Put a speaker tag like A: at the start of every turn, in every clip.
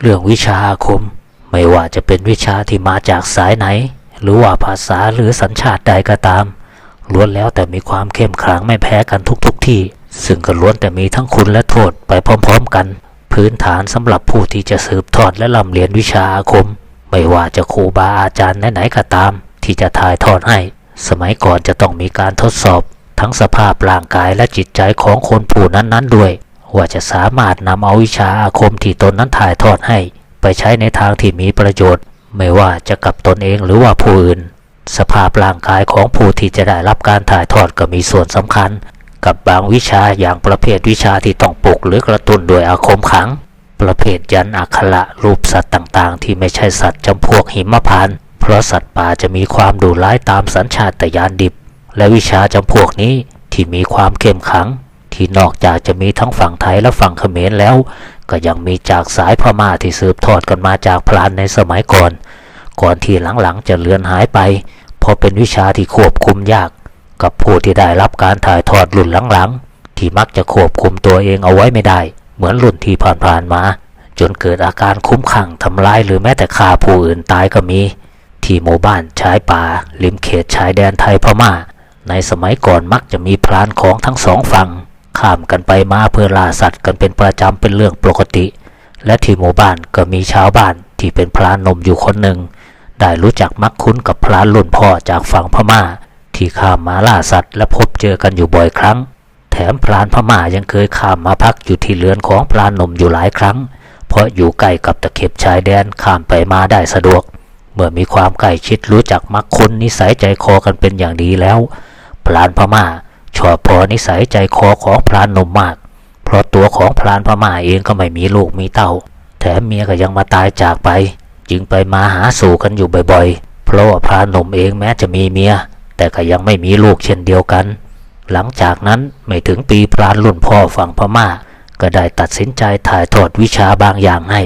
A: เรื่องวิชาอาคม ไม่ว่าจะเป็นวิชาที่มาจากสายไหน หรือว่าภาษาหรือสัญชาติใดก็ตามล้วนแล้วแต่มีความเข้มขลังไม่แพ้กันทุกๆทที่ ซึ่งก็ล้วนแต่มีทั้งคุณและโทษไปพร้อมๆกัน พื้นฐานสำหรับผู้ที่จะสืบทอดและร่ำเรียนวิชาอาคม ไม่ว่าจะครูบาอาจารย์ไหนๆก็ตาม ที่จะถ่ายทอดให้ สมัยก่อนจะต้องมีการทดสอบ ทั้งสภาพร่างกายและจิตใจของคนผู้นั้นๆด้วย ว่าจะสามารถนำเอาวิชาอาคมที่ตนนั้นถ่ายทอดให้ ไปใช้ในทางที่มีประโยชน์ ไม่ว่าจะกับตนเองหรือว่าผู้อื่น สภาพร่างกายของผู้ที่จะได้รับการถ่ายทอดก็มีส่วนสำคัญ กับบางวิชาอย่างประเภทวิชาที่ต้องปลุกหรือกระตุ้นด้วยอาคมขัง ประเภทยันอักขระรูปสัตว์ต่างๆ ที่ไม่ใช่สัตว์จำพวกหิมพานเพราะสัตว์ป่าจะมีความดุร้ายตามสัญชาตญาณดิบ และวิชาจำพวกนี้ที่มีความเข้มขัง ที่นอกจากจะมีทั้งฝั่งไทยและฝั่งเขมรแล้ว ก็ยังมีจากสายพม่าที่สืบทอดกันมาจากพรานในสมัยก่อน ก่อนที่หลังๆจะเลือนหายไป เพราะเป็นวิชาที่ควบคุมยาก กับผู้ที่ได้รับการถ่ายทอดรุ่นหลังๆ ที่มักจะควบคุมตัวเองเอาไว้ไม่ได้ เหมือนรุ่นที่ผ่านๆมา จนเกิดอาการคุ้มขังทำร้ายหรือแม้แต่ฆ่าผู้อื่นตายก็มี ที่หมู่บ้านชายป่าริมเขตชายแดนไทยพม่าในสมัยก่อนมักจะมีพรานของทั้งสองฝั่ง ข้ามกันไปมาเพื่อล่าสัตว์กันเป็นประจำเป็นเรื่องปกติ และที่หมู่บ้านก็มีชาวบ้านที่เป็นพรานนมอยู่คนหนึ่ง ได้รู้จักมักคุ้นกับพรานรุ่นพ่อจากฝั่งพม่า ที่ข้ามมาล่าสัตว์และพบเจอกันอยู่บ่อยครั้ง แถมพรานพม่ายังเคยข้ามมาพักอยู่ที่เรือนของพรานนมอยู่หลายครั้ง เพราะอยู่ใกล้กับตะเข็บชายแดนข้ามไปมาได้สะดวก เมื่อมีความใกล้ชิดรู้จักมักคุ้นนิสัยใจคอกันเป็นอย่างดีแล้วพรานพม่า ชอบพอนิสัยใจคอของพรานนมมาก เพราะตัวของพรานพม่าเองก็ไม่มีลูกมีเต้า แถมเมียก็ยังมาตายจากไป จึงไปมาหาสู่กันอยู่บ่อยๆ เพราะว่าพรานนมเองแม้จะมีเมีย แต่ก็ยังไม่มีลูกเช่นเดียวกัน หลังจากนั้นไม่ถึงปีพรานรุ่นพ่อฝั่งพม่า ก็ได้ตัดสินใจถ่ายทอดวิชาบางอย่างให้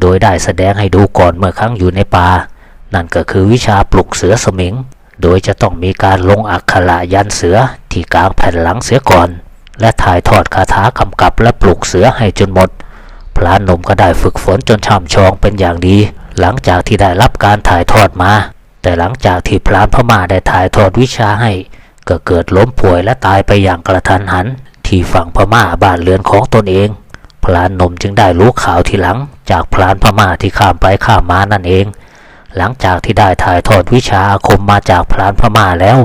A: โดยได้แสดงให้ดูก่อนเมื่อครั้งอยู่ในป่า นั่นก็คือวิชาปลุกเสือสมิงโดยจะต้องมีการลงอักขระยันเสือ ที่กลางแผ่นหลังเสียก่อน และถ่ายทอดคาถากำกับและปลุกเสือให้จนหมด พรานหนุ่มก็ได้ฝึกฝนจนช่ำชองเป็นอย่างดี หลังจากที่ได้รับการถ่ายทอดมา แต่หลังจากที่พรานพม่าได้ถ่ายทอดวิชาให้ ก็เกิดล้มป่วยและตายไปอย่างกระทันหัน ที่ฝั่งพม่าบ้านเรือนของตนเอง พรานหนุ่มจึงได้รู้ข่าวทีหลัง จากพรานพม่าที่ข้ามไปข้ามมานั่นเองหลังจากที่ได้ถ่ายทอดวิชาอาคมมาจากพรานพม่าแล้ว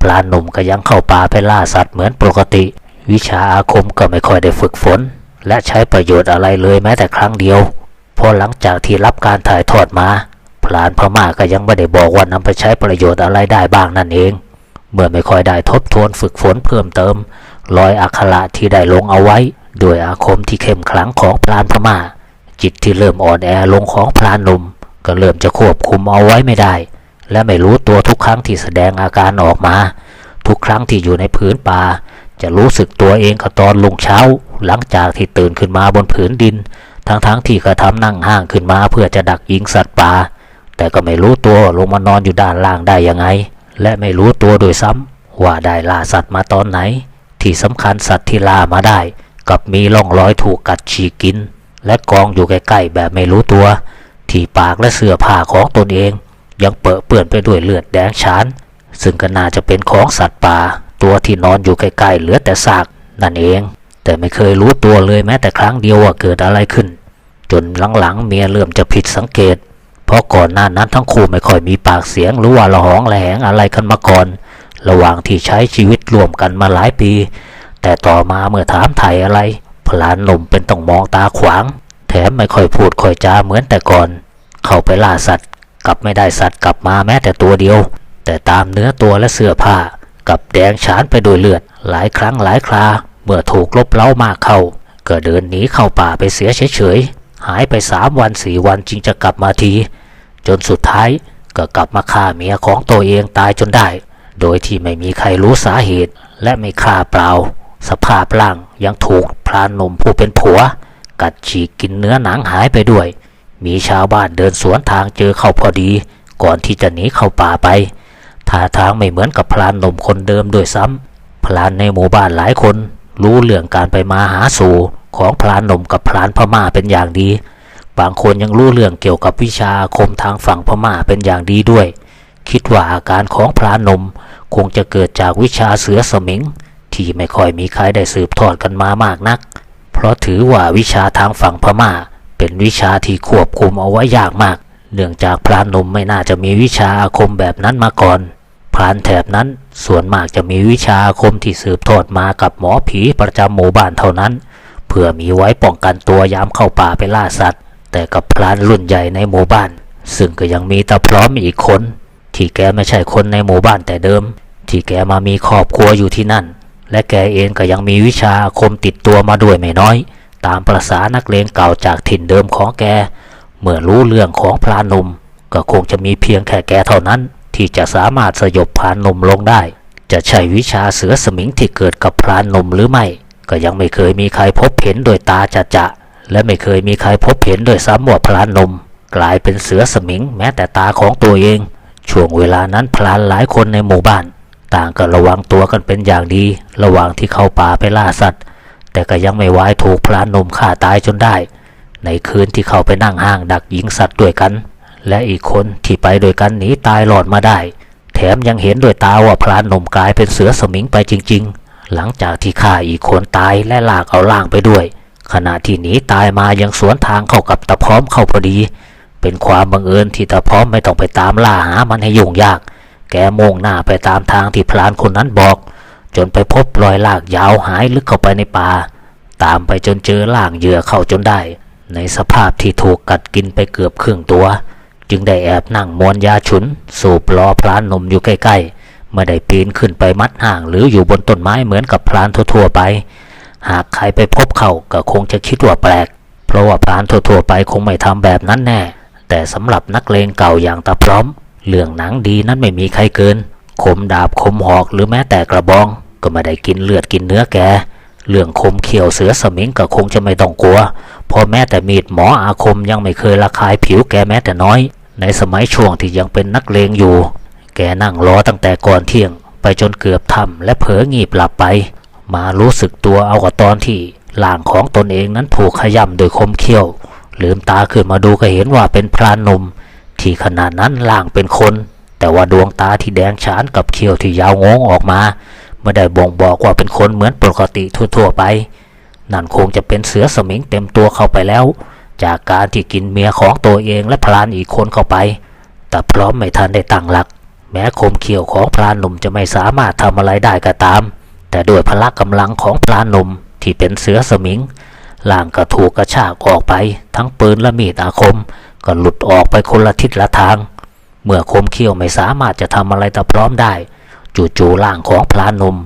A: พรานหนุ่มก็ยังเข้าป่าไปล่าสัตว์เหมือนปกติ วิชาอาคมก็ไม่ค่อยได้ฝึกฝน และใช้ประโยชน์อะไรเลยแม้แต่ครั้งเดียวพอหลังจากที่รับการถ่ายทอดมาพรานพม่าก็ยังไม่ได้บอกว่านำไปใช้ประโยชน์อะไรได้บ้างนั่นเอง เมื่อไม่ค่อยได้ทบทวนฝึกฝนเพิ่มเติมรอยอักขระที่ได้ลงเอาไว้ด้วยอาคมที่เข้มขลังของพรานพม่า จิตที่เริ่มอ่อนแอลงของพรานหนุ่มก็เริ่มจะควบคุมเอาไว้ไม่ได้ และไม่รู้ตัวทุกครั้งที่แสดงอาการออกมา ทุกครั้งที่อยู่ในผืนป่า จะรู้สึกตัวเองก็ตอนลงเช้า หลังจากที่ตื่นขึ้นมาบนผืนดิน ทั้งๆทที่กระทำนั่งห้างขึ้นมาเพื่อจะดักยิงสัตว์ป่าแต่ก็ไม่รู้ตัวลงมานอนอยู่ด้านล่างได้ยังไง และไม่รู้ตัวโดยซ้ำว่าได้ล่าสัตว์มาตอนไหน ที่สำคัญสัตว์ที่ล่ามาได้ กับมีร่องรอยถูกกัดฉีกกิน และกองอยู่ใกล้ๆแบบไม่รู้ตัว ที่ปากและเสื้อผ้าของตนเอง ยังเปื้อะเปื้อนไปด้วยเลือดแดงฉาน ซึ่งก็น่าจะเป็นของสัตว์ป่า ตัวที่นอนอยู่ใกล้ๆเหลือแต่ซากนั่นเอง แต่ไม่เคยรู้ตัวเลยแม้แต่ครั้งเดียวว่าเกิดอะไรขึ้น จนหลังๆเมียเริ่มจะผิดสังเกต เพราะก่อนหน้านั้นทั้งคู่ไม่ค่อยมีปากเสียงหรือว่าละหองละแหงอะไรกันมาก่อน ระหว่างที่ใช้ชีวิตร่วมกันมาหลายปี แต่ต่อมาเมื่อถามไถ่อะไรพลานหนุ่มเป็นต้องมองตาขวาง แถมไม่ค่อยพูดค่อยจาเหมือนแต่ก่อน เข้าไปล่าสัตว์ กลับไม่ได้สัตว์กลับมาแม้แต่ตัวเดียว แต่ตามเนื้อตัวและเสื้อผ้ากับแดงฉานไปโดวยเลือด หลายครั้งหลายครา เมื่อถูกลบเล้ามากเข้า ก็เดินหนีเข้าป่าไปเสียเฉยๆหายไปสามวันสี่วันจึงจะกลับมาที จนสุดท้ายก็กลับมาฆ่าเมียของตัวเองตายจนได้ โดยที่ไม่มีใครรู้สาเหตุและไม่ฆ่าเปล่า สภาพร่างยังถูกพรานหนุ่มผู้เป็นผัว กัดฉีกกินเนื้อหนังหายไปด้วย มีชาวบ้านเดินสวนทางเจอเขาพอดี ก่อนที่จะหนีเข้าป่าไปท่าทางไม่เหมือนกับพรานหนุ่มคนเดิมด้วยซ้ำพรานในหมู่บ้านหลายคน รู้เรื่องการไปมาหาสู่ของพรานหนุ่มกับพรานพม่าเป็นอย่างดี บางคนยังรู้เรื่องเกี่ยวกับวิชาคมทางฝั่งพม่าเป็นอย่างดีด้วย คิดว่าอาการของพรานมคงจะเกิดจากวิชาเสือสมิง ที่ไม่ค่อยมีใครได้สืบทอดกันมามากนัก เพราะถือว่าวิชาทางฝั่งพม่า เป็นวิชาที่ควบคุมเอาไว้ยากมาก เนื่องจากพรานนมไม่น่าจะมีวิชาอาคมแบบนั้นมาก่อน พรานแถบนั้นส่วนมากจะมีวิชาอาคมที่สืบทอดมากับหมอผีประจำหมู่บ้านเท่านั้น เพื่อมีไว้ป้องกันตัวยามเข้าป่าไปล่าสัตว์ แต่กับพรานรุ่นใหญ่ในหมู่บ้าน ซึ่งก็ยังมีตาพร้อมอีกคน ที่แกไม่ใช่คนในหมู่บ้านแต่เดิม ที่แกมามีครอบครัวอยู่ที่นั่น และแกเองก็ยังมีวิชาอาคมติดตัวมาด้วยไม่น้อย ตามประษานักเลงเก่าจากถิ่นเดิมของแก เมื่อรู้เรื่องของพรานหนุ่ม ก็คงจะมีเพียงแค่แกเท่านั้น ที่จะสามารถสยบพรานหนุ่มลงได้ จะใช่วิชาเสือสมิงที่เกิดกับพรานหนุ่มหรือไม่ ก็ยังไม่เคยมีใครพบเห็นโดยตาจะจะและไม่เคยมีใครพบเห็นโดยซ้ำว่าพรานหนุ่มกลายเป็นเสือสมิงแม้แต่ตาของตัวเอง ช่วงเวลานั้นพรานหลายคนในหมู่บ้าน ต่างก็ระวังตัวกันเป็นอย่างดี ระหว่างที่เข้าป่าไปล่าสัตว์ แต่ก็ยังไม่ไว้ถูกพรานหนุ่มฆ่าตายจนได้ ในคืนที่เขาไปนั่งห้างดักยิงสัตว์ด้วยกัน และอีกคนที่ไปด้วยกันหนีตายหลอดมาได้ แถมยังเห็นด้วยตาว่าพรานหนุ่มกลายเป็นเสือสมิงไปจริง ๆ หลังจากที่ฆ่าอีกคนตายและลากเอาล่างไปด้วย ขณะที่หนีตายมายังสวนทางเข้ากับตะพร้อมเข้าพอดี เป็นความบังเอิญที่ตะพร้อมไม่ต้องไปตามล่าหามันให้ยุ่งยาก แกมุ่งหน้าไปตามทางที่พรานคนนั้นบอก จนไปพบรอยลากยาวหายลึกเข้าไปในป่า ตามไปจนเจอล่างเหยื่อเข้าจนได้ ในสภาพที่ถูกกัดกินไปเกือบครึ่งตัว จึงได้แอบนั่งมวนยาฉุน สูบรอพรานนมอยู่ใกล้ๆไม่ได้ปีนขึ้นไปมัดห่างหรืออยู่บนต้นไม้เหมือนกับพรานทั่วๆไป หากใครไปพบเขาก็คงจะคิดว่าแปลก เพราะว่าพรานทั่วๆไปคงไม่ทำแบบนั้นแน่ แต่สำหรับนักเลงเก่าอย่างตาพร้อม เรื่องหนังดีนั้นไม่มีใครเกิน คมดาบคมหอกหรือแม้แต่กระบอง ก็ไม่ได้กินเลือดกินเนื้อแก เรื่องคมเขียวเสือสมิงก็คงจะไม่ต้องกลัวเพราะแม้แต่มีดหมออาคมยังไม่เคยระคายผิวแกแม้แต่น้อย ในสมัยช่วงที่ยังเป็นนักเลงอยู่ แกนั่งรอตั้งแต่ก่อนเที่ยง ไปจนเกือบค่ำและเผลองีบหลับไป มารู้สึกตัวเอากับตอนที่ร่างของตนเองนั้นถูกขย่ำโดยคมเขี้ยว ลืมตาขึ้นมาดูก็เห็นว่าเป็นพรานหนุ่มที่ขนาดนั้นล่างเป็นคน แต่ว่าดวงตาที่แดงฉานกับเขี้ยวที่ยาวงงออกมา ไม่ได้บ่งบอกว่าเป็นคนเหมือนปกติทั่วๆไป นั่นคงจะเป็นเสือสมิงเต็มตัวเข้าไปแล้ว จากการที่กินเมียของตัวเองและพรานอีกคนเข้าไป แต่พร้อมไม่ทันได้ตั้งหลัก แม้คมเขี้ยวของพรานหนุ่มจะไม่สามารถทำอะไรได้ก็ตาม แต่ด้วยพละกำลังของพรานหนุ่มที่เป็นเสือสมิงล่างก็ถูกกระชากออกไป ทั้งปืนและมีดอาคม ก็หลุดออกไปคนละทิศละทาง เมื่อคมเขี้ยวไม่สามารถจะทำอะไรตะพร้อมได้ จู่ๆร่างของพรานม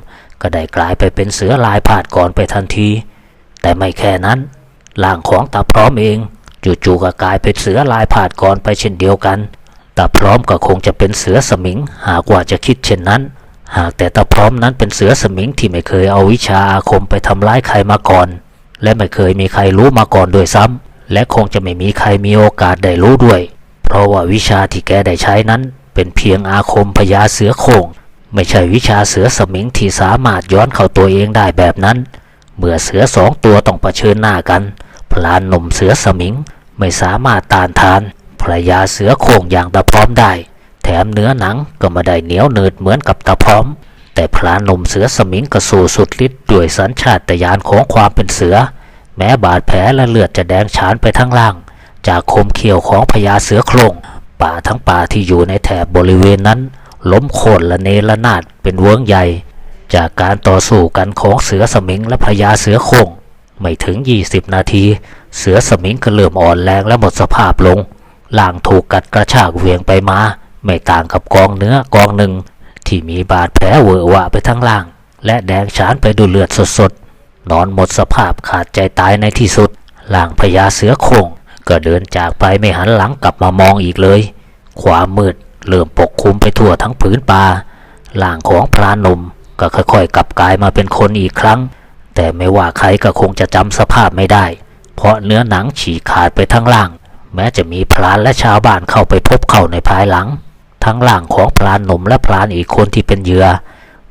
A: ก็ได้กลายไปเป็นเสือลายผาดก่อนไปทันที แต่ไม่แค่นั้นร่างของตาพร้อมเองจู่ๆก็กลายเป็นเสือลายผาดก่อนไปเช่นเดียวกันตาพร้อมก็คงจะเป็นเสือสมิง หากว่าจะคิดเช่นนั้น หากแต่ตาพร้อมนั้นเป็นเสือสมิงที่ไม่เคยเอาวิชาอาคมไปทำร้ายใครมาก่อน และไม่เคยมีใครรู้มาก่อนด้วยซ้ำและคงจะไม่มีใครมีโอกาสได้รู้ด้วย เพราะว่าวิชาที่แกได้ใช้นั้น เป็นเพียงอาคมพญาเสือโคร่งไม่ใช่วิชาเสือสมิงที่สามารถย้อนเข้าตัวเองได้แบบนั้น เมื่อเสือสองตัวต้องเผชิญหน้ากัน พลานหนุ่มเสือสมิงไม่สามารถต้านทานพระยาเสือโค่งอย่างตาพร้อมได้ แถมเนื้อหนังก็ไม่ได้เหนียวเนืดเหมือนกับตาพร้อม แต่พลานหนุ่มเสือสมิงก็สู้สุดฤทธิ์ด้วยสัญชาตญาณของความเป็นเสือ แม้บาดแผลและเลือดจะแดงฉานไปทั้งล่าง จากคมเขียวของพญาเสือโคร่งป่าทั้งป่าที่อยู่ในแถบบริเวณนั้น ล้มโค่นละเนระนาดเป็นเวิ้งใหญ่ จากการต่อสู้กันของเสือสมิงและพญาเสือโคร่งไม่ถึง 20 นาที เสือสมิงก็เริ่มอ่อนแรงและหมดสภาพลงล่างถูกกัดกระชากเวียงไปมา ไม่ต่างกับกองเนื้อกองหนึ่ง ที่มีบาดแผลเวอะวะไปทั้งล่าง และแดงฉานไปด้วยเลือดสดๆนอนหมดสภาพขาดใจตายในที่สุดล่างพญาเสือโคร่ง ก็เดินจากไปไม่หันหลังกลับมามองอีกเลย ความมืดเริ่มปกคลุมไปทั่วทั้งผืนป่าล่างของพรานหนุ่มก็ค่อยๆ กลับกลายมาเป็นคนอีกครั้ง แต่ไม่ว่าใครก็คงจะจำสภาพไม่ได้ เพราะเนื้อหนังฉีกขาดไปทั้งล่าง แม้จะมีพรานและชาวบ้านเข้าไปพบเข้าในภายหลัง ทั้งล่างของพรานหนุ่มและพรานอีกคนที่เป็นเหยื่อ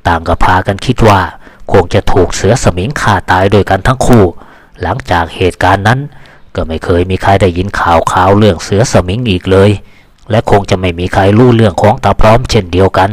A: ต่างก็พากันคิดว่า คงจะถูกเสือสมิงฆ่าตายโดยกันทั้งคู่ หลังจากเหตุการณ์นั้น ก็ไม่เคยมีใครได้ยินข่าวข่าวเรื่องเสือสมิงอีกเลย และคงจะไม่มีใครรู้เรื่องของตาพร้อมเช่นเดียวกัน